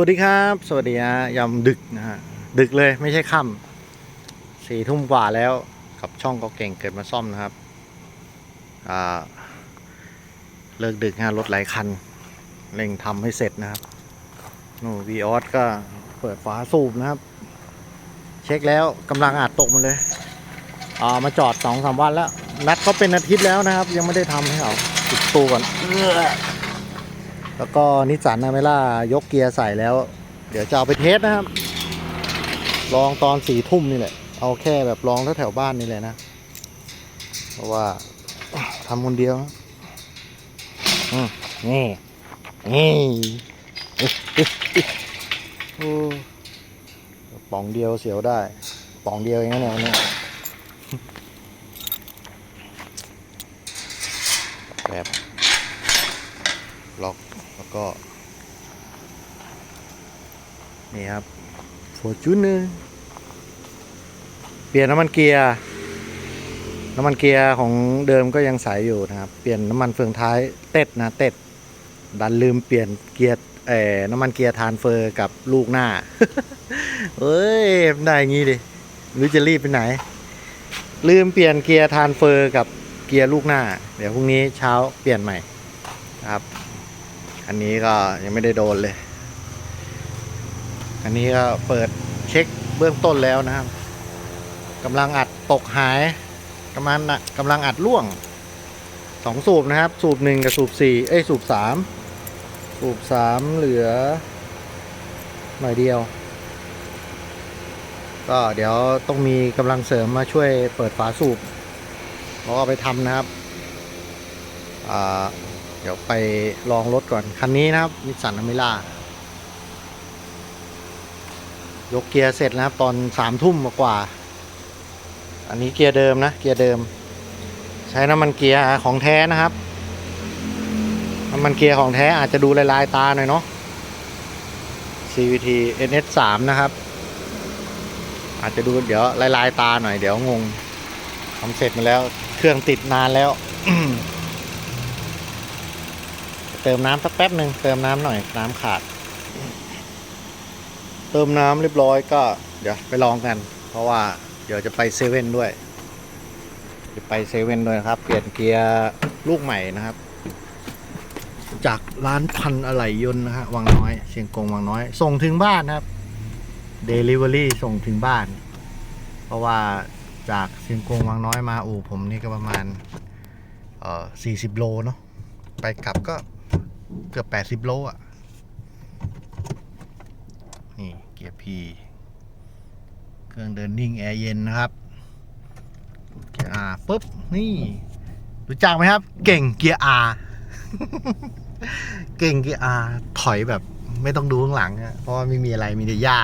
วัสดีครับ สวัสดีฮะยามดึกนะฮะดึกเลยไม่ใช่ค่ำสี่ทุ่มกว่าแล้วกับช่องก็เก่งเกิดมาซ่อมนะครับอ่าเลิกดึกฮะรถหลายคันเร่งทำให้เสร็จนะครับนู่วีออสก็เปิดฝาสูบนะครับ เช็คแล้วกำลังอาจตกมาเลยอ่ามาจอดสองสามวันแล้ว นัดเขาเป็นอาทิตย์แล้วนะครับ ยังไม่ได้ทำให้เขาติดตู้ก่อนเออ แล้วก็นิสสันนาเมล่ายกเกียร์ใส่แล้ว เดี๋ยวจะเอาไปเทสนะครับ ลองตอนสี่ทุ่มนี่แหละ เอาแค่แบบลองแถวบ้านนี่แหละนะ เพราะว่าทำคนเดียวนี่นี่โอ้ป๋องเดียวเสียวได้ป๋องเดียวเองนะเนี่ยแบบล็อก แล้วก็ นี่ครับ Fortuner เปลี่ยนน้ำมันเกียร์ น้ำมันเกียร์ของเดิมก็ยังใสอยู่นะครับ เปลี่ยนน้ำมันเฟืองท้ายเต็ดนะเต็ด ดันลืมเปลี่ยนเกียร์เอ่อน้ำมันเกียร์ทานเฟอร์กับลูกหน้าเฮ้ยมันได้งี้ดิหรือจะรีบไปไหน ลืมเปลี่ยนเกียร์ทานเฟอร์กับเกียร์ลูกหน้า เดี๋ยวพรุ่งนี้เช้าเปลี่ยนใหม่ครับ อันนี้ก็ยังไม่ได้โดนเลย อันนี้ก็เปิดเช็คเบื้องต้นแล้วนะครับกำลังอัดตกหายกำลังน่ะกำลังอัดล่วงสองสูบนะครับ สูบหนึ่งกับสูบสี่เอ้ยสูบสามสูบสามเหลือ หน่อยเดียว ก็เดี๋ยวต้องมีกำลังเสริมมาช่วยเปิดฝาสูบแล้วก็ไปทำนะครับอ่า เดี๋ยวไปลองรถก่อน คันนี้นะครับนิสสันอเมร่ายกเกียร์เสร็จนะครับ ตอนสามทุ่มกว่า อันนี้เกียร์เดิมนะ เกียร์เดิม ใช้น้ำมันเกียร์ของแท้นะครับน้ำมันเกียร์ของแท้อาจจะดูลายๆตาหน่อยเนาะ CVT NS 3 นะครับ อาจจะดูเดี๋ยวลายๆตาหน่อยเดี๋ยวงงทำเสร็จมาแล้ว เครื่องติดนานแล้ว เติมน้ำสักแป๊บหนึ่งเติมน้ำหน่อยน้ำขาด เติมน้ำเรียบร้อยก็เดี๋ยวไปลองกัน เพราะว่าเดี๋ยวจะไปเซเว่นด้วยจะไปเซเว่นด้วยครับ เปลี่ยนเกียร์ลูกใหม่นะครับ จากร้านพันอะไหล่ยนต์นะฮะวังน้อยเชียงกงวังน้อย ส่งถึงบ้านนะครับ Delivery ส่งถึงบ้าน เพราะว่าจากเชียงกงวังน้อยมาอู่ผมนี่ก็ประมาณเอ่อ40 โลเนาะไปกลับก็ เกือบ80โลอะ นี่เกียร์พีเครื่องเดินนิ่งแอร์เย็นนะครับ เกียร์ R ปุ๊บ นี่ รู้จักไหมครับ เก่งเกียร์ R เก่งเกียร์ R ถอยแบบไม่ต้องดูข้างหลังอะเพราะว่าไม่มีอะไรมีแต่หญ้า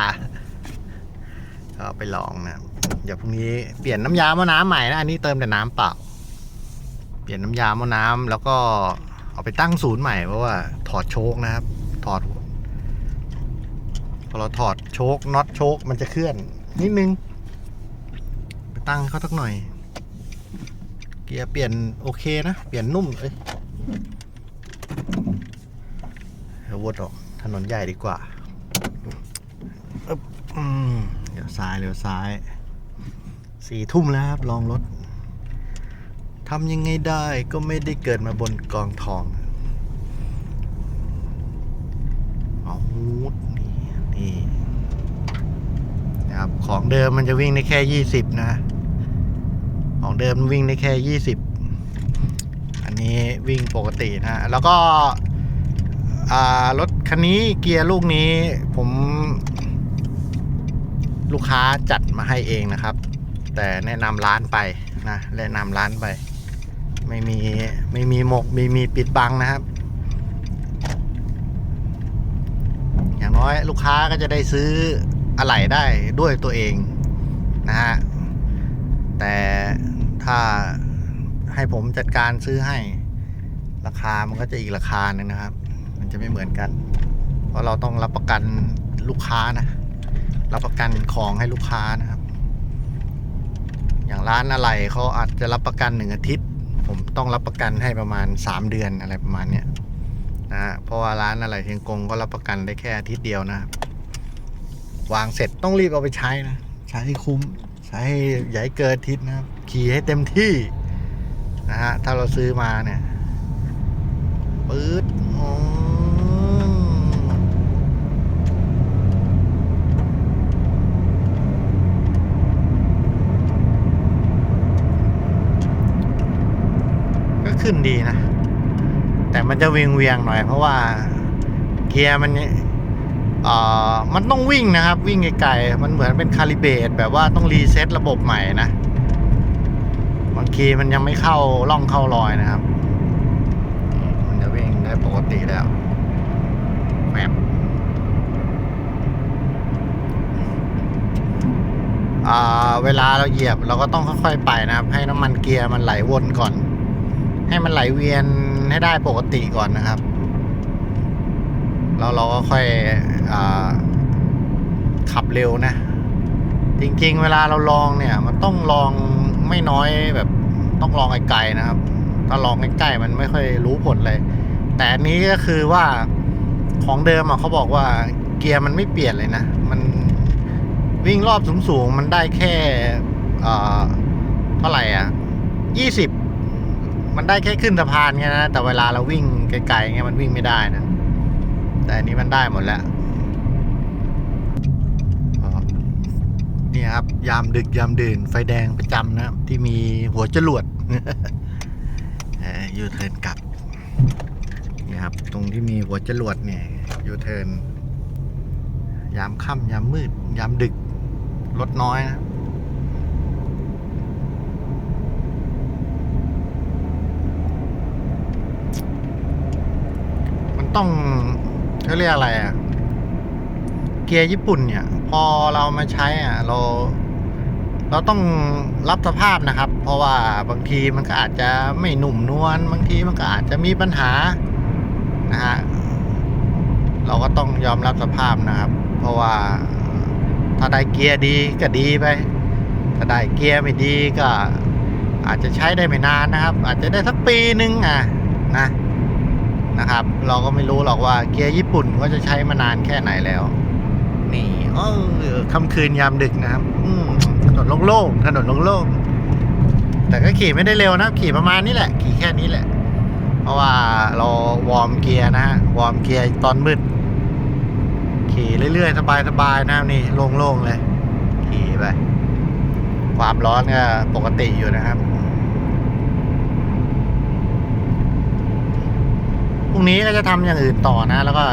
ก็ไปลองนะเดี๋ยวพรุ่งนี้เปลี่ยนน้ำยาหม้อน้ำใหม่นะ อันนี้เติมแต่น้ำเปล่า เปลี่ยนน้ำยาหม้อน้ำแล้วก็ เอาไปตั้งศูนย์ใหม่เพราะว่าถอดโชคนะครับ ถอดพอเราถอดโชคน็อตโชคมันจะเคลื่อน นิดนึง ไปตั้งเขาสักหน่อย เกียร์เปลี่ยนโอเคนะ เปลี่ยนนุ่มเอ้ยเดี๋ยวนออกถนนใหญ่ดีกว่าอึ๊บอืมเดี๋ยวซ้ายเดี๋ยวซ้าย สี่ทุ่มแล้วครับ ลองรถ ทำยังไงได้ก็ไม่ได้เกิดมาบนกองทองเอานี่นี่นะครับของเดิมมันจะวิ่งได้แค่ยี่สิบนะ ของเดิมวิ่งได้แค่ยี่สิบอันนี้วิ่งปกตินะ แล้วก็อ่ารถคันนี้เกียร์ลูกนี้ผมลูกค้าจัดมาให้เองนะครับ แต่แนะนำร้านไปนะแนะนำร้านไป ไม่มีไม่มีหมกไม่มีปิดบังนะครับ อย่างน้อยลูกค้าก็จะได้ซื้ออะไหล่ได้ด้วยตัวเองนะฮะแต่ถ้าให้ผมจัดการซื้อให้ราคามันก็จะอีกราคาหนึ่งนะครับ มันจะไม่เหมือนกัน เพราะเราต้องรับประกันลูกค้านะ รับประกันของให้ลูกค้านะครับ อย่างร้านอะไรเขาอาจจะรับประกันหนึ่งอาทิตย์ ผมต้องรับประกันให้ประมาณ 3 เดือนอะไรประมาณเนี้ยนะฮะเพราะว่าร้านอะไรเชียงกงก็รับประกันได้แค่อาทิตย์เดียวนะ วางเสร็จต้องรีบเอาไปใช้นะ ใช้ให้คุ้ม ใช้ให้อย่าให้เกินอาทิตย์นะครับ ขี่ให้เต็มที่นะฮะถ้าเราซื้อมาเนี่ยปื๊ดอ๋อก็ ขึ้นดีนะ แต่มันจะเวียงเวียงหน่อย เพราะว่าเกียร์มันเอ่อมันต้องวิ่งนะครับ วิ่งไกลๆมันเหมือนเป็นคาลิเบรตแบบว่าต้องรีเซ็ตระบบใหม่นะบางทีมันยังไม่เข้าร่องเข้ารอยนะครับ มันจะวิ่งได้ปกติแล้วแมบเวลาเราเหยียบเราก็ต้องค่อยๆไปนะครับ ให้น้ำมันเกียร์มันไหลวนก่อน ให้มันไหลเวียนให้ได้ปกติก่อนนะครับ แล้วเราก็ค่อยอขับเร็วนะ จริงๆ เวลาเราลองเนี่ย มันต้องลองไม่น้อยแบบต้องลองไกลๆนะครับ ถ้าลองใกล้ๆมันไม่ค่อยรู้ผลเลย แต่นี้ก็คือว่าของเดิมอะเขาบอกว่าเกียร์มันไม่เปลี่ยนเลยนะ มันวิ่งรอบสูงๆ มันได้แค่เท่าไหร่อะยี่สิบ มันได้แค่ขึ้นสะพานไงนะ แต่เวลาเราวิ่งไกลๆเงี้ยมันวิ่งไม่ได้นะ แต่อันนี้มันได้หมดแล้วนี่ครับ ยามดึกยามดื่น ไฟแดงประจำนะครับที่มีหัวจรวดอยูเทิร์นกลับนี่ครับ ตรงที่มีหัวจรวดเนี่ยยูเทิร์นยามค่ำยามมืด ยามดึก รถน้อยนะ ต้องเขาเรียกอะไรอะเกียร์ญี่ปุ่นเนี่ย พอเรามาใช้อะ เรา เราต้องรับสภาพนะครับ เพราะว่าบางทีมันก็อาจจะไม่หนุ่มนวลบางทีมันก็อาจจะมีปัญหานะฮะเราก็ต้องยอมรับสภาพนะครับ เพราะว่าถ้าได้เกียร์ดีก็ดีไป ถ้าได้เกียร์ไม่ดีก็อาจจะใช้ได้ไม่นานนะครับ อาจจะได้สักปีนึงอะนะ นะครับ เราก็ไม่รู้หรอกว่าเกียร์ญี่ปุ่นก็จะใช้มานานแค่ไหนแล้ว นี่เออค่ำคืนยามดึกนะครับถนนโล่งๆถนนโล่งๆแต่ก็ขี่ไม่ได้เร็วนะขี่ประมาณนี้แหละ ขี่แค่นี้แหละ เพราะว่าเราวอร์มเกียร์นะฮะวอร์มเกียร์ตอนมืดขี่เรื่อยๆสบายๆนะครับนี่โล่งๆเลย ขี่ไปความร้อนก็ปกติอยู่นะครับ พรุ่งนี้ก็จะทำอย่างอื่นต่อนะ แล้วก็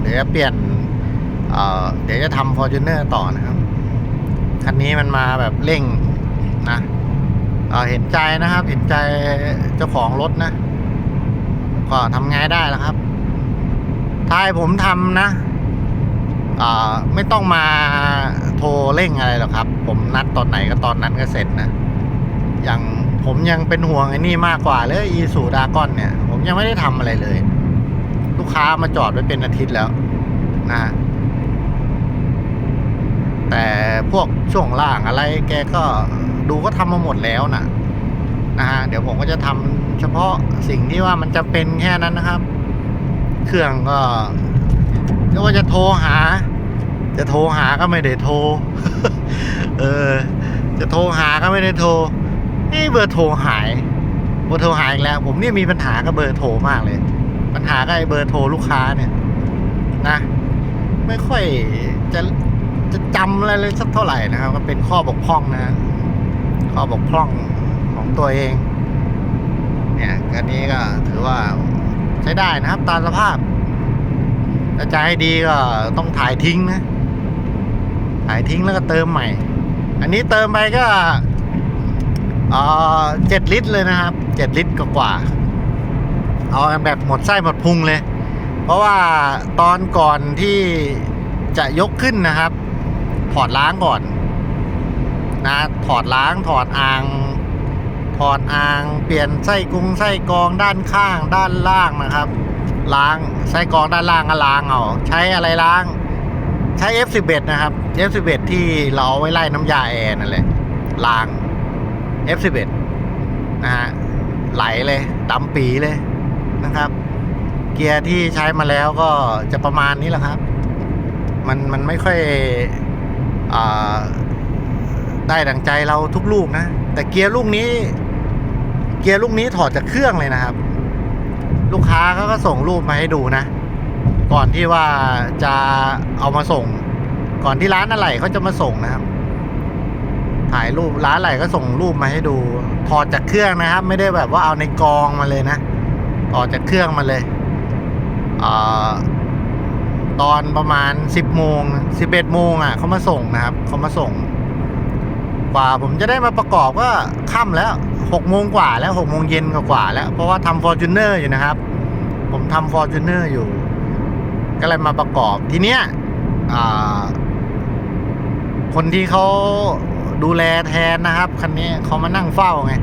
เดี๋ยวจะเปลี่ยนเเดี๋ยวจะทำฟอร์จูเนอร์ต่อนะครับคันนี้มันมาแบบเร่งนะเเห็นใจนะครับ เห็นใจเจ้าของรถนะ ก็ทำไงได้แล้วครับ ถ้าให้ผมทำนะไม่ต้องมาโทรเร่งอะไรหรอกครับ ผมนัดตอนไหนก็ตอนนั้นก็เสร็จนะอย่างผมยังเป็นห่วงไอ้นี่มากกว่าเลยอีสูดากอนเนี่ย ผมยังไม่ได้ทำอะไรเลย กค้ามาจอดไว้เป็นอาทิตย์แล้วนะฮะแต่พวกช่วงล่างอะไร แกก็ดูก็ทำมาหมดแล้วนะนะฮะเดี๋ยวผมก็จะทำเฉพาะสิ่งที่ว่ามันจะเป็นแค่นั้นนะครับ เครื่องก็ก็ว่าจะโทรหา จะโทรหาก็ไม่ได้โทร เออ จะโทรหาก็ไม่ได้โทรนี่เบอร์โทรหาย เบอร์โทรหายอีกแล้ว ผมเนี่ยมีปัญหากับเบอร์โทรมากเลย ปัญหากับไอ้เบอร์โทรลูกค้าเนี่ย นะ ไม่ค่อยจะจะจำอะไรเลยสักเท่าไหร่นะครับ ก็เป็นข้อบกพร่องนะ ข้อบกพร่องของตัวเอง เนี่ยอันนี้ก็ถือว่าใช้ได้นะครับ ตามสภาพถ้าจะให้ดีก็ต้องถ่ายทิ้งนะ ถ่ายทิ้งแล้วก็เติมใหม่ อันนี้เติมไปก็เอ่อเจ็ดลิตรเลยนะครับ เจ็ดลิตรกว่า เอาแบบหมดไส้หมดพุงเลย เพราะว่าตอนก่อนที่จะยกขึ้นนะครับ ถอดล้างก่อน นะ ถอดล้างถอดอ่าง ถอดอ่างเปลี่ยนไส้กุ้งไส้กรองด้านข้างด้านล่างนะครับ ล้างไส้กรองด้านล่างก็ล้างเอาใช้อะไรล้าง ใช้ F11 นะครับ F11 ที่เราเอาไว้ไล่น้ำยาแอร์นั่นแหละล้าง F11 นะฮะไหลเลยดำปีเลย นะครับ เกียร์ที่ใช้มาแล้วก็จะประมาณนี้แหละครับ มันมันไม่ค่อยอได้ดังใจเราทุกลูกนะ แต่เกียร์ลูกนี้ เกียร์ลูกนี้ถอดจากเครื่องเลยนะครับ ลูกค้าเขาก็ส่งรูปมาให้ดูนะ ก่อนที่ว่าจะเอามาส่ง ก่อนที่ร้านอะไหล่เขาจะมาส่งนะครับถ่ายรูปร้านอะไหลก็ส่งรูปมาให้ดูถอดจากเครื่องนะครับ ไม่ได้แบบว่าเอาในกองมาเลยนะ ถอจากเครื่องมาเลยอตอนประมาณสิบโมงสิบเอ็ดโมงอะเขามาส่งนะครับเขามาส่ง กว่าผมจะได้มาประกอบก็ค่ำแล้วหกโมงกว่าแล้วหกโมงเย็นกว่าแล้ว เพราะว่าทำฟอร์จูเนอร์อยู่นะครับ ผมทำฟอร์จูเนอร์อยู่ ก็เลยมาประกอบทีเนี้ยคนที่เขาดูแลแทนนะครับ คันนี้เขามานั่งเฝ้าไง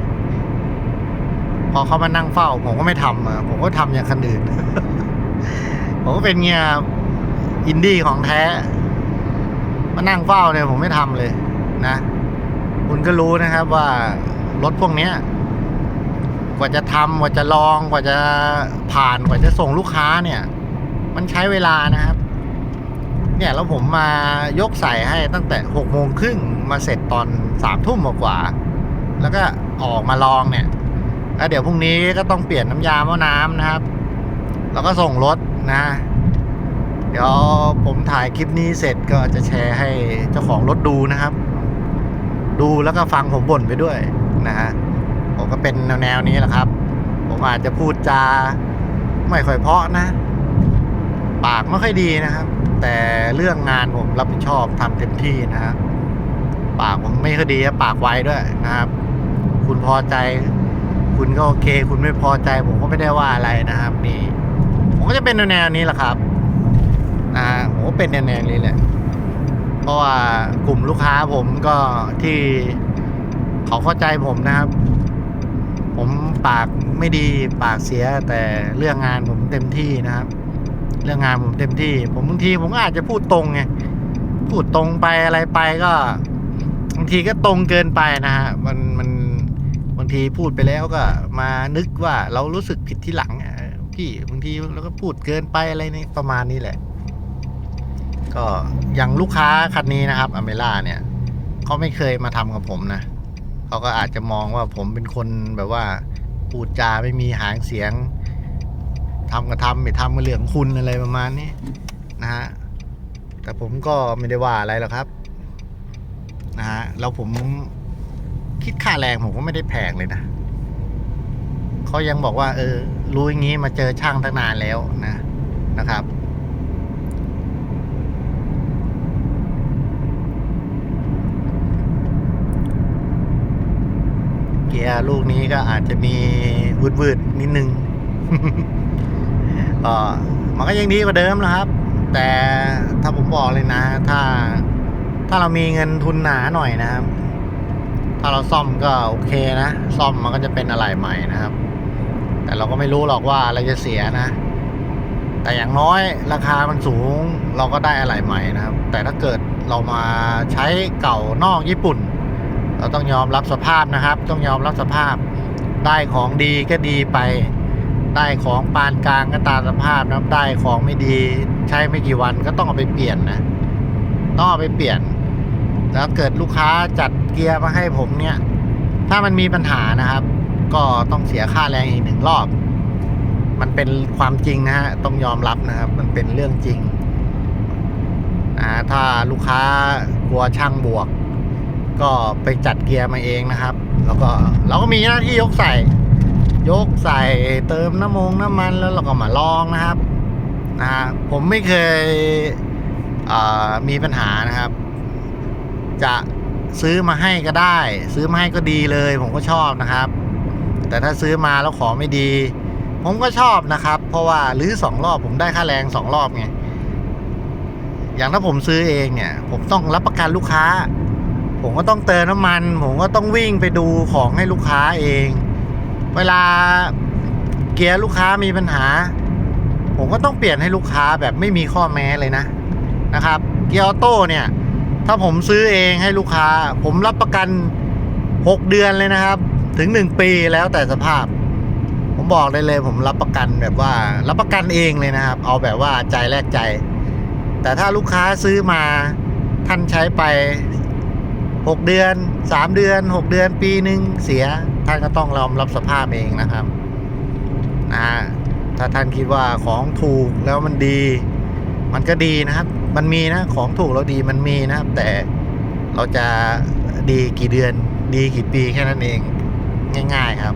พอเขามานั่งเฝ้า ผมก็ไม่ทำอะผมก็ทำอย่างคนอื่น ผมก็เป็นเงียอินดี้ของแท้ มานั่งเฝ้าเนี่ยผมไม่ทำเลย นะ คุณก็รู้นะครับว่ารถพวกเนี้ยกว่าจะทำกว่าจะลองกว่าจะผ่านกว่าจะส่งลูกค้าเนี่ย มันใช้เวลานะครับ เนี่ยแล้วผมมายกใส่ให้ตั้งแต่หกโมงครึ่งมาเสร็จตอนสามทุ่มกว่า แล้วก็ออกมาลองเนี่ย แล้วเดี๋ยวพรุ่งนี้ก็ต้องเปลี่ยนน้ำยาหม้อน้ำนะครับ แล้วก็ส่งรถนะ เดี๋ยวผมถ่ายคลิปนี้เสร็จก็จะแชร์ให้เจ้าของรถดูนะครับ ดูแล้วก็ฟังผมบ่นไปด้วยนะฮะผมก็เป็นแนวๆนี้แหละครับ ผมอาจจะพูดจาไม่ค่อยเพาะนะ ปากไม่ค่อยดีนะครับ แต่เรื่องงานผมรับผิดชอบทำเต็มที่นะครับปากผมไม่ค่อยดีปากไวด้วยนะครับ คุณพอใจ คุณก็โอเค คุณไม่พอใจผมก็ไม่ได้ว่าอะไรนะครับนี่ผมก็จะเป็นแนวนี้แหละครับนะฮะผมก็เป็นแนวนี้แหละเพราะว่ากลุ่มลูกค้าผมก็ที่เขาเข้าใจผมนะครับ ผมปากไม่ดีปากเสียแต่เรื่องงานผมเต็มที่นะครับ เรื่องงานผมเต็มที่ ผมบางทีผมอาจจะพูดตรงไงพูดตรงไปอะไรไปก็บางทีก็ตรงเกินไปนะฮะมันมันางทีพูดไปแล้วก็มานึกว่าเรารู้สึกผิดที่หลังพี่บางทีเราก็พูดเกินไปอะไรนี่ประมาณนี้แหละ ก็อย่างลูกค้าคันนี้นะครับอเมล่าเนี่ยเขาไม่เคยมาทำกับผมนะเขาก็อาจจะมองว่าผมเป็นคนแบบว่าพูดจาไม่มีหางเสียงทำก็ทำไม่ทำก็เรื่องของคุณอะไรประมาณนี้นะฮะแต่ผมก็ไม่ได้ว่าอะไรหรอกครับนะฮะแล้วผม คิดค่าแรงผมก็ไม่ได้แพงเลยนะเขายังบอกว่า เออ รู้อย่างนี้มาเจอช่างตั้งนานแล้วนะนะครับ เกียร์ลูกนี้ก็อาจจะมีวืดวืดๆนิดนึงเออมันก็ยังดีกว่าเดิมนะครับ แต่ถ้าผมบอกเลยนะ ถ้าถ้าเรามีเงินทุนหนาหน่อยนะครับ ถ้าเราซ่อมก็โอเคนะ ซ่อมมันก็จะเป็นอะไรใหม่นะครับ แต่เราก็ไม่รู้หรอกว่าอะไรจะเสียนะ แต่อย่างน้อยราคามันสูง เราก็ได้อะไรใหม่นะครับ แต่ถ้าเกิดเรามาใช้เก่านอกญี่ปุ่น เราต้องยอมรับสภาพนะครับ ต้องยอมรับสภาพ ได้ของดีก็ดีไป ได้ของปานกลางก็ตามสภาพนะครับ ได้ของไม่ดี ใช้ไม่กี่วันก็ต้องเอาไปเปลี่ยนนะ ต้องเอาไปเปลี่ยน แล้วเกิดลูกค้าจัดเกียร์มาให้ผมเนี่ย ถ้ามันมีปัญหานะครับ ก็ต้องเสียค่าแรงอีกหนึ่งรอบ มันเป็นความจริงนะฮะต้องยอมรับนะครับ มันเป็นเรื่องจริงนะถ้าลูกค้ากลัวช่างบวก ก็ไปจัดเกียร์มาเองนะครับ แล้วก็เราก็มีหน้าที่ยกใส่ ยกใส่เติมน้ำมงน้ำมันแล้วเราก็มาลองนะครับนะฮะผมไม่เคยมีปัญหานะครับ จะซื้อมาให้ก็ได้ ซื้อมาให้ก็ดีเลย ผมก็ชอบนะครับ แต่ถ้าซื้อมาแล้วของไม่ดี ผมก็ชอบนะครับ เพราะว่าหรือสองรอบผมได้ค่าแรงสองรอบไงอย่างถ้าผมซื้อเองเนี่ย ผมต้องรับประกันลูกค้า ผมก็ต้องเติมน้ำมัน ผมก็ต้องวิ่งไปดูของให้ลูกค้าเอง เวลาเกียร์ลูกค้ามีปัญหา ผมก็ต้องเปลี่ยนให้ลูกค้าแบบไม่มีข้อแม้เลยนะนะครับ เกียร์ออโต้เนี่ย ถ้าผมซื้อเองให้ลูกค้า ผมรับประกัน 6 เดือนเลยนะครับ ถึง 1 ปีแล้วแต่สภาพ ผมบอกได้เลย ผมรับประกันแบบว่า รับประกันเองเลยนะครับ เอาแบบว่าใจแลกใจ แต่ถ้าลูกค้าซื้อมาท่านใช้ไปหกเดือนสามเดือนหกเดือนปีหนึ่งเสีย ท่านก็ต้องยอมรับสภาพเองนะครับนะถ้าท่านคิดว่าของถูกแล้วมันดี มันก็ดีนะครับ มันมีนะของถูกแล้วดีมันมีนะครับ แต่เราจะดีกี่เดือน ดีกี่ปีแค่นั้นเองง่าย ๆครับ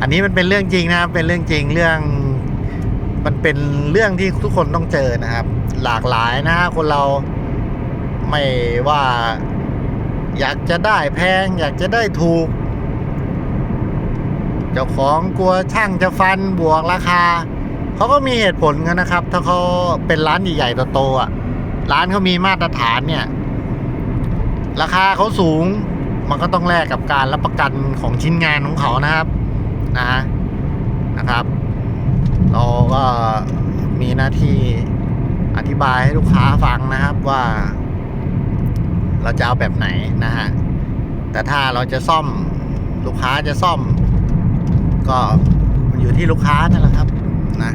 อันนี้มันเป็นเรื่องจริงนะครับเป็นเรื่องจริงเรื่อง มันเป็นเรื่องที่ทุกคนต้องเจอนะครับ หลากหลายนะคนเราไม่ว่าอยากจะได้แพง อยากจะได้ถูก เจ้าของกลัวช่างจะฟันบวกราคา เขาก็มีเหตุผลกันนะครับ ถ้าเขาเป็นร้านใหญ่ๆโตๆอะ ร้านเขามีมาตรฐานเนี่ย ราคาเขาสูง มันก็ต้องแลกกับการรับประกันของชิ้นงานของเขานะครับ นะ นะครับ เราก็มีหน้าที่อธิบายให้ลูกค้าฟังนะครับว่า เราจะเอาแบบไหนนะฮะ แต่ถ้าเราจะซ่อมลูกค้าจะซ่อม ก็มันอยู่ที่ลูกค้านั่นแหละครับนะ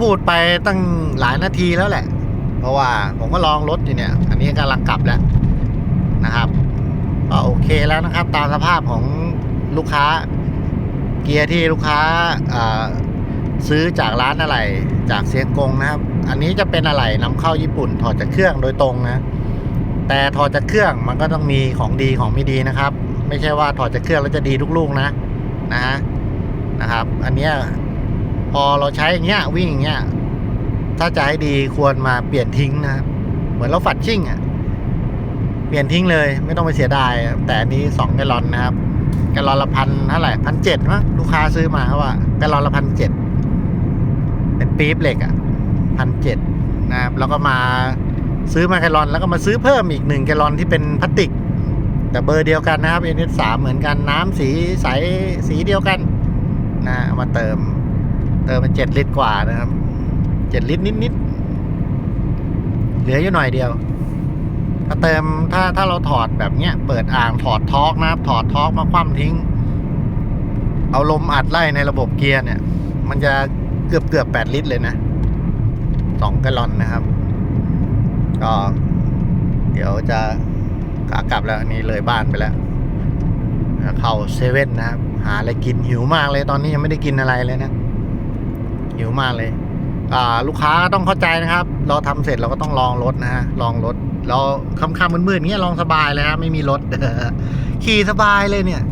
พูดไปตั้งหลายนาทีแล้วแหละ เพราะว่าผมก็ลองรถอยู่เนี่ย อันนี้กำลังกลับแล้วนะครับก็โอเคแล้วนะครับ ตามสภาพของลูกค้า เกียร์ที่ลูกค้าซื้อจากร้านอะไรจากเซียงกงนะครับ อันนี้จะเป็นอะไรนำเข้าญี่ปุ่น ถอดจากเครื่องโดยตรงนะ แต่ถอดจากเครื่องมันก็ต้องมีของดีของไม่ดีนะครับ ไม่ใช่ว่าถอดจากเครื่องแล้วจะดีทุกลูกนะนะฮะนะครับ อันเนี้ย พอเราใช้อย่างเงี้ยวิ่งอย่างเงี้ยถ้าจะให้ดีควรมาเปลี่ยนทิ้งนะครับเหมือนเราฝัดชิ่งอะ เปลี่ยนทิ้งเลย ไม่ต้องไปเสียดาย แต่อันนี้สองแกลลอนนะครับ แกลลอนละพันเท่าไหร่พันเจ็ดมั้งลูกค้าซื้อมาเขาว่าแกลลอนละพันเจ็ดเป็นปี๊บเหล็กอะพันเจ็ดนะครับ แล้วก็มาซื้อมาแกลลอน แล้วก็มาซื้อเพิ่มอีกหนึ่งแกลลอนที่เป็นพลาสติก แต่เบอร์เดียวกันนะครับ NS3 เหมือนกันน้ำสีใสสีเดียวกันนะามาเติม เติมเป็นเจ็ดลิตรกว่านะครับเจ็ดลิตรนิดๆเหลืออยู่หน่อยเดียว ถ้าเติมถ้าถ้าเราถอดแบบเนี้ย เปิดอ่างถอดทอกนะครับ ถอดทอกมาคว่ำทิ้ง เอาลมอัดไล่ในระบบเกียร์เนี่ย มันจะเกือบเกือบแปดลิตรเลยนะสองแกลลอนนะครับ ก็ เดี๋ยวจะขากลับแล้วนนี่เลยบ้านไปแล้วเข้าเซเว่นนะครับ หาอะไรกินหิวมากเลยตอนนี้ยังไม่ได้กินอะไรเลยนะ หิวมากเลย อ่า ลูกค้าต้องเข้าใจนะครับ เราทำเสร็จเราก็ต้องลองรถนะฮะ ลองรถ เราค่ำๆมืดๆเงี้ยลองสบายเลยนะไม่มีรถขี่สบายเลยเนี่ย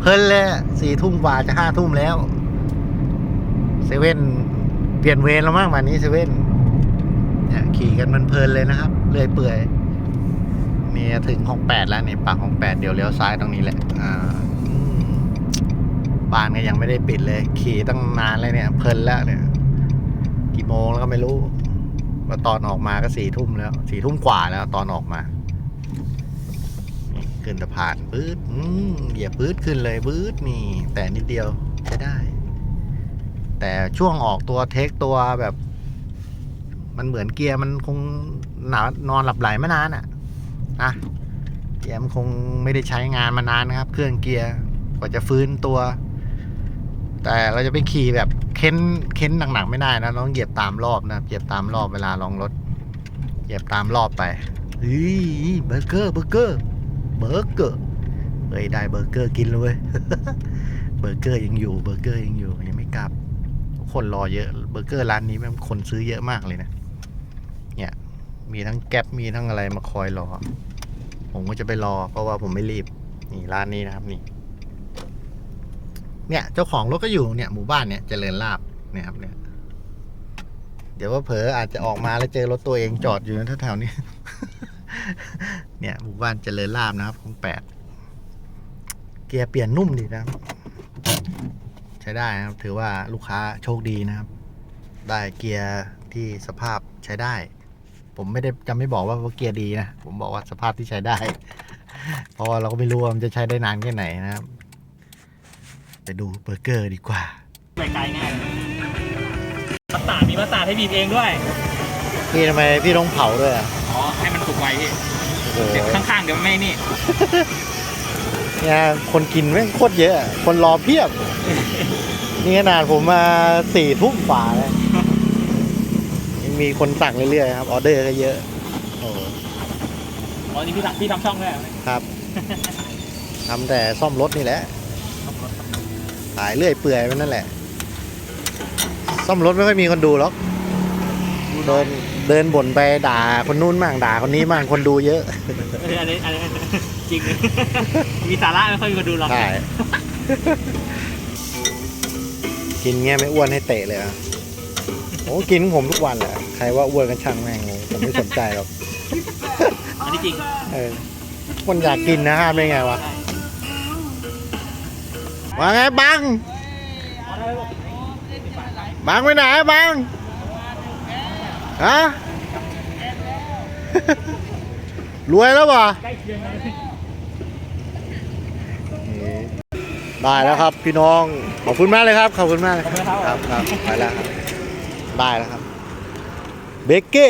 เพลินเลยสี่ทุ่มกว่าจะห้าทุ่มแล้วเซเว่นเปลี่ยนเวรแล้วมั้งวันนี้เซเว่นเนี่ยขี่กันมันเพลินเลยนะครับเรื่อยเปื่อยนี่ถึงห้องแปดแล้วเนี่ยปากห้องแปดเดี๋ยวเลี้ยวซ้ายตรงนี้แหละอ่า บ้านก็ยังไม่ได้ปิดเลย ขี่ตั้งนานเลยเนี่ยเพลินแล้วเนี่ย กี่โมงแล้วก็ไม่รู้ว่าตอนออกมาก็สี่ทุ่มแล้วสี่ทุ่มกว่าแล้วตอนออกมาขึ้นสะพานปื๊ดอืมเหยียบปื๊ดขึ้นเลยปื๊ดนี่ แต่นิดเดียวใช้ได้ แต่ช่วงออกตัวเทคตัวแบบ มันเหมือนเกียร์มันคงหนานอนหลับไหลมานานอะนะเกียร์มันคงไม่ได้ใช้งานมานานนะครับ เครื่องเกียร์กว่าจะฟื้นตัว แต่เราจะไปขี่แบบเค้นเค้นหนักๆไม่ได้นะต้องเหยียบตามรอบนะเหยียบตามรอบเวลาลองรถ เหยียบตามรอบไปเฮ้ยเบอร์เกอร์เบอร์เกอร์เบอร์เกอร์เฮ้ยได้เบอร์เกอร์กินเลยเบอร์เกอร์ยังอยู่เบอร์เกอร์ยังอยู่ยังไม่กลับ คนรอเยอะเบอร์เกอร์ร้านนี้มันคนซื้อเยอะมากเลยนะเนี่ยมีทั้งแก๊ปมีทั้งอะไรมาคอยรอ ผมก็จะไปรอ เพราะว่าผมไม่รีบนี่ร้านนี้นะครับนี่ เนี่ยเจ้าของรถก็อยู่เนี่ยหมู่บ้านเนี่ยเจริญลาบเนี่ยครับเนี่ย เดี๋ยวว่าเผลออาจจะออกมาแล้วเจอรถตัวเองจอดอยู่แถวๆนี้ เนี่ยหมู่บ้านเจริญลาบนะครับของแปดเกียร์เปลี่ยนนุ่มดีนะครับ ใช้ได้นะครับ ถือว่าลูกค้าโชคดีนะครับ ได้เกียร์ที่สภาพใช้ได้ ผมไม่ได้จะไม่บอกว่าเกียร์ดีนะ ผมบอกว่าสภาพที่ใช้ได้ เพราะว่าเราก็ไม่รู้ว่ามันจะใช้ได้นานแค่ไหนนะครับ ไปดูเบอร์เกอร์ดีกว่าไปไกลง่ายมัสตาร์ดมีมัสตาร์ดให้บีบเองด้วย พี่ทำไมพี่ต้องเผาด้วยอะอ๋อ ให้มันสุกไวพี่โอ้โหเดี๋ยวข้างๆเดี๋ยวไม่นี่ เนี่ยคนกินแม่งโคตรเยอะอะคนรอเพียบ นี่ขนาดผมมาสี่ทุ่มฝ่าเลยยังมีคนสั่งเรื่อยๆครับ ออเดอร์ก็เยอะ โอ้โหอ๋อ นี่พี่ทำพี่ทำช่องด้วยเหรอครับทำแต่ซ่อมรถนี่แหละ ขายเรื่อยเปื่อยมันนั่นแหละ ซ่อมรถไม่ค่อยมีคนดูหรอกเดินเดินบ่นไปด่าคนนู้นมั่งด่าคนนี้มั่งคนดูเยอะเอออันนี้อันนี้จริง มีสาระไม่ค่อยมีคนดูหรอกใช่กินเงี้ยไม่อ้วนให้เตะเลยอะโอ้กินของผมทุกวันแหละใครว่าอ้วนกันช่างแม่งเลยผมไม่สนใจหรอกอันนี้จริง เออคนอยากกินนะห้ามได้ไงวะ ว่าไงบัง บังไปไหนบังฮะรวยแล้ววะใกล้เคียงเลยได้แล้วครับพี่น้อง ขอบคุณมากเลยครับ ขอบคุณมากเลยขอบคุณครับครับครับไปแล้วครับได้แล้วครับ เบเก้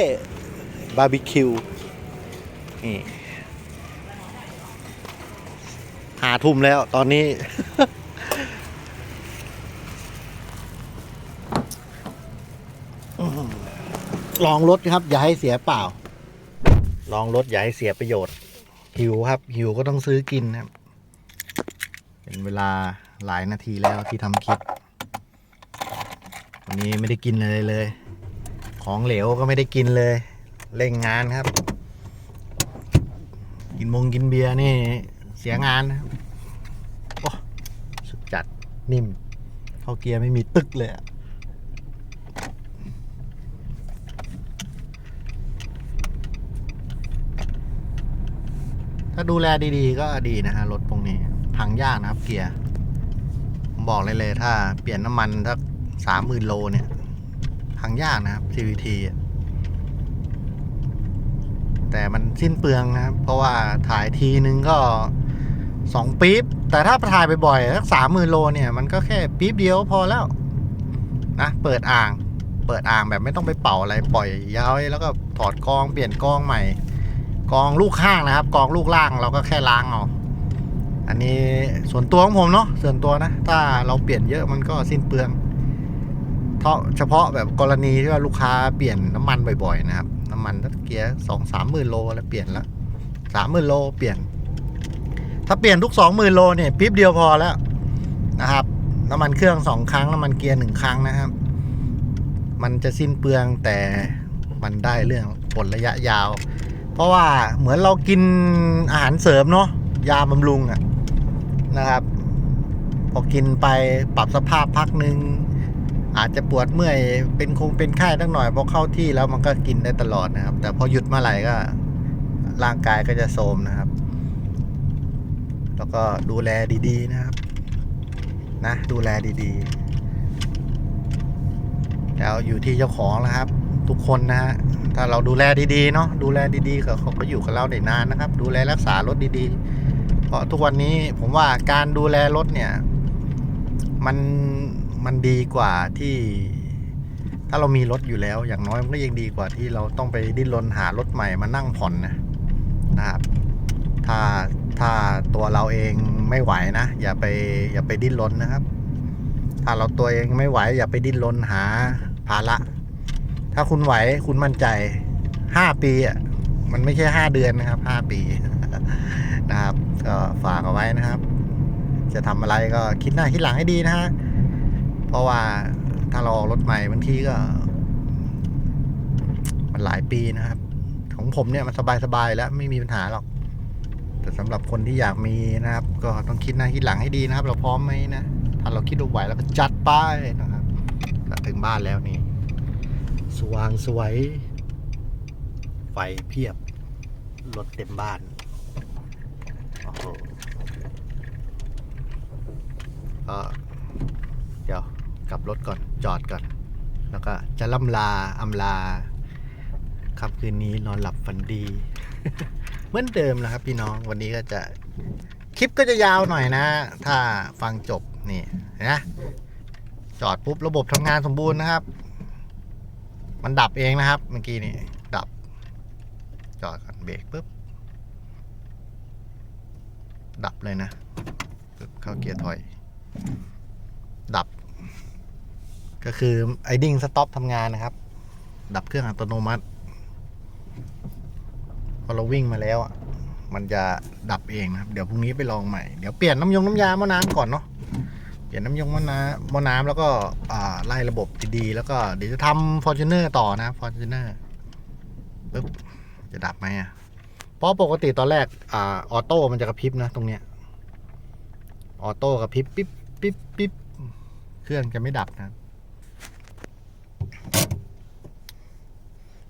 บาร์บีคิวนี่หาทุ่มแล้วตอนนี้ ลองรถครับ อย่าให้เสียเปล่า ลองรถอย่าให้เสียประโยชน์ หิวครับ หิวก็ต้องซื้อกินครับ เป็นเวลาหลายนาทีแล้วที่ทำคลิปวันนี้ไม่ได้กินอะไรเลย ของเหลวก็ไม่ได้กินเลย เร่งงานครับ กินมงกินเบียร์นี่ เสียงานนะครับโอ้สุดจัดนิ่มเข้าเกียร์ไม่มีตึกเลยอะ ดูแลดีๆ ก็ดีนะฮะรถพวกนี้พังยากนะครับ เกียร์ผมบอกเลยเลยถ้าเปลี่ยนน้ำมันสักสามหมื่นโลเนี่ยพังยากนะครับ CVT แต่มันสิ้นเปลืองนะครับ เพราะว่าถ่ายทีนึงก็สองปี๊บ แต่ถ้าถ่ายไปบ่อยๆสักสามหมื่นโลเนี่ย มันก็แค่ปี๊บเดียวพอแล้วนะเปิดอ่าง เปิดอ่างแบบไม่ต้องไปเป่าอะไรปล่อยยาวแล้วก็ถอดกองเปลี่ยนกองใหม่ กองลูกข้างนะครับ กองลูกล่างเราก็แค่ล้างเอาอันนี้ส่วนตัวของผมเนาะส่วนตัวนะ ถ้าเราเปลี่ยนเยอะมันก็สิ้นเปลืองเท่าเฉพาะแบบกรณีที่ว่าลูกค้าเปลี่ยนน้ำมันบ่อยๆนะครับ น้ำมันเกียร์สองสามหมื่นโลแล้วเปลี่ยนละสามหมื่นโลเปลี่ยน ถ้าเปลี่ยนทุกสองหมื่นโลเนี่ยปิ๊บเดียวพอแล้วนะครับ น้ำมันเครื่องสองครั้งน้ำมันเกียร์หนึ่งครั้งนะครับ มันจะสิ้นเปลืองแต่มันได้เรื่องผลระยะยาว เพราะว่าเหมือนเรากินอาหารเสริมเนาะยาบำรุงอะนะครับ พอกินไปปรับสภาพพักหนึ่งอาจจะปวดเมื่อยเป็นคงเป็นไข้ตั้งหน่อยพอเข้าที่แล้วมันก็กินได้ตลอดนะครับ แต่พอหยุดเมื่อไหร่ก็ ร่างกายก็จะโทรมนะครับ แล้วก็ดูแลดีๆนะครับ นะ ดูแลดีๆแล้วอยู่ที่เจ้าของแล้วครับ ทุกคนนะฮะถ้าเราดูแลดีๆเนาะดูแลดีๆเขาเขาก็อยู่กับเราได้นานนะครับ ดูแลรักษารถดีๆ เพราะทุกวันนี้ผมว่าการดูแลรถเนี่ย มันมันดีกว่าที่ ถ้าเรามีรถอยู่แล้ว อย่างน้อยมันก็ยังดีกว่าที่เราต้องไปดิ้นรนหารถใหม่มานั่งผ่อนนะนะครับ ถ้าถ้าตัวเราเองไม่ไหวนะ อย่าไปอย่าไปดิ้นรนนะครับ ถ้าเราตัวเองไม่ไหว อย่าไปดิ้นรนหาภาระ ถ้าคุณไหวคุณมั่นใจห้าปีอะมันไม่ใช่ห้าเดือนนะครับห้าปีนะครับ ก็ฝากเอาไว้นะครับ จะทำอะไรก็คิดหน้าคิดหลังให้ดีนะฮะเพราะว่าถ้าเราออกรถใหม่บางทีก็ มันหลายปีนะครับ ของผมเนี่ยมันสบายๆแล้วไม่มีปัญหาหรอก แต่สำหรับคนที่อยากมีนะครับ ก็ต้องคิดหน้าคิดหลังให้ดีนะครับ เราพร้อมไหมนะถ้าเราคิดว่าไหวเราก็จัดไปนะครับถึงบ้านแล้วนี่ สว่างสวย ไฟเพียบ รถเต็มบ้าน โอ้โหก็เดี๋ยวกลับรถก่อนจอดก่อน แล้วก็จะล่ำลาอำลาครับคืนนี้นอนหลับฝันดี เหมือนเดิมนะครับพี่น้องวันนี้ก็จะคลิปก็จะยาวหน่อยนะ ถ้าฟังจบนี่นะจอดปุ๊บระบบทำงานสมบูรณ์นะครับ มันดับเองนะครับ เมื่อกี้นี่ ดับ จอดก่อนเบรกปุ๊บ ดับเลยนะปึ๊บเข้าเกียร์ถอย ดับ ก็คือไอดิ้งสต็อปทำงานนะครับ ดับเครื่องอัตโนมัติ พอเราวิ่งมาแล้วอะมันจะดับเองนะครับ เดี๋ยวพรุ่งนี้ไปลองใหม่ เดี๋ยวเปลี่ยนน้ำยงน้ำยาม้อน้ำก่อนเนาะ เปลี่ยนน้ำยงม้อน้ำม้อน้ำแล้วก็ไล่ระบบดีๆแล้วก็เดี๋ยวจะทำฟอร์จูเนอร์ต่อนะฟอร์จูเนอร์ปึ๊บจะดับไหมอะเพราะปกติตอนแรกอ่าออโต้มันจะกระพริบนะตรงเนี้ยออโต้กระพริบปิ๊บปิ๊บปิ๊บเครื่องจะไม่ดับนะ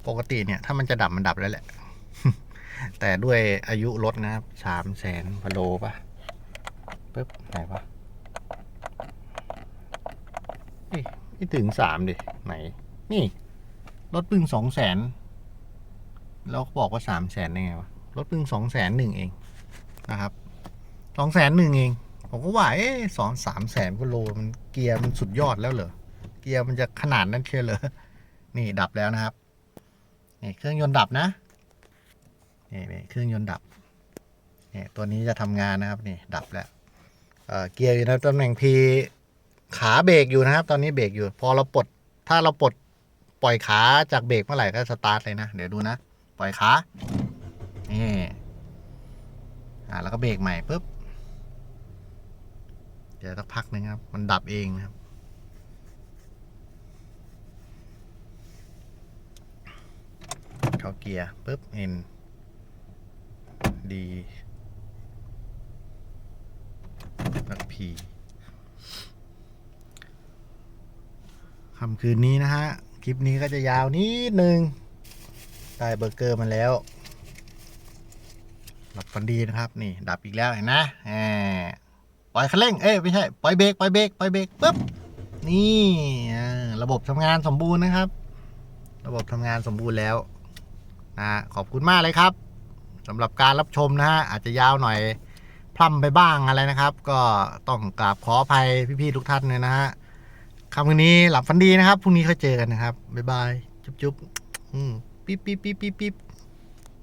ปกติเนี่ย ถ้ามันจะดับมันดับแล้วแหละ แต่ด้วยอายุรถนะครับสามแสนพโลปะปึ๊บไหนวะ เอ้ยไม่ถึงสามดิ ไหน นี่ รถพึ่งสองแสนแล้วเขาบอกว่าสามแสนได้ไงวะ รถพึ่งสองแสนหนึ่งเองนะครับสองแสนหนึ่งเอง ผมก็ว่าเอ๊สองสามแสนกิโลมันเกียร์มันสุดยอดแล้วเหรอ เกียร์มันจะขนาดนั้นเชียวเหรอ นี่ดับแล้วนะครับ นี่เครื่องยนต์ดับนะ นี่นี่เครื่องยนต์ดับ นี่ตัวนี้จะทำงานนะครับ นี่ดับแล้วเเกียร์อยู่ในตำแหน่งพี ขาเบรกอยู่นะครับ ตอนนี้เบรกอยู่ พอเราปลดถ้าเราปลดปล่อยขาจากเบรกเมื่อไหร่ก็สตาร์ทเลยนะ เดี๋ยวดูนะ ปล่อยขานี่อ่าแล้วก็เบรกใหม่ปุ๊บเดี๋ยวสักพักหนึงครับ มันดับเองนะครับเข้าเกียร์ปุ๊บ N D แล้วก็ P ค่ำคืนนี้นะฮะ คลิปนี้ก็จะยาวนิดนึง ได้เบอร์เกอร์มาแล้ว หลับฝันดีนะครับ นี่ ดับอีกแล้วเห็นนะแหมปล่อยคันเร่ง เอ้ยไม่ใช่ ปล่อยเบรก ปล่อยเบรก ปล่อยเบรกปุ๊บ นี่ระบบทำงานสมบูรณ์นะครับ ระบบทำงานสมบูรณ์แล้วนะขอบคุณมากเลยครับสำหรับการรับชมนะฮะ อาจจะยาวหน่อยพร่ำไปบ้างอะไรนะครับ ก็ต้องกราบขออภัยพี่ๆทุกท่านเลยนะฮะ คำคืนนี้หลับฝันดีนะครับ พรุ่งนี้ค่อยเจอกันนะครับ บ๊ายบาย จุ๊บจุ๊บปิ๊บปิ๊บปิ๊บปิ๊บ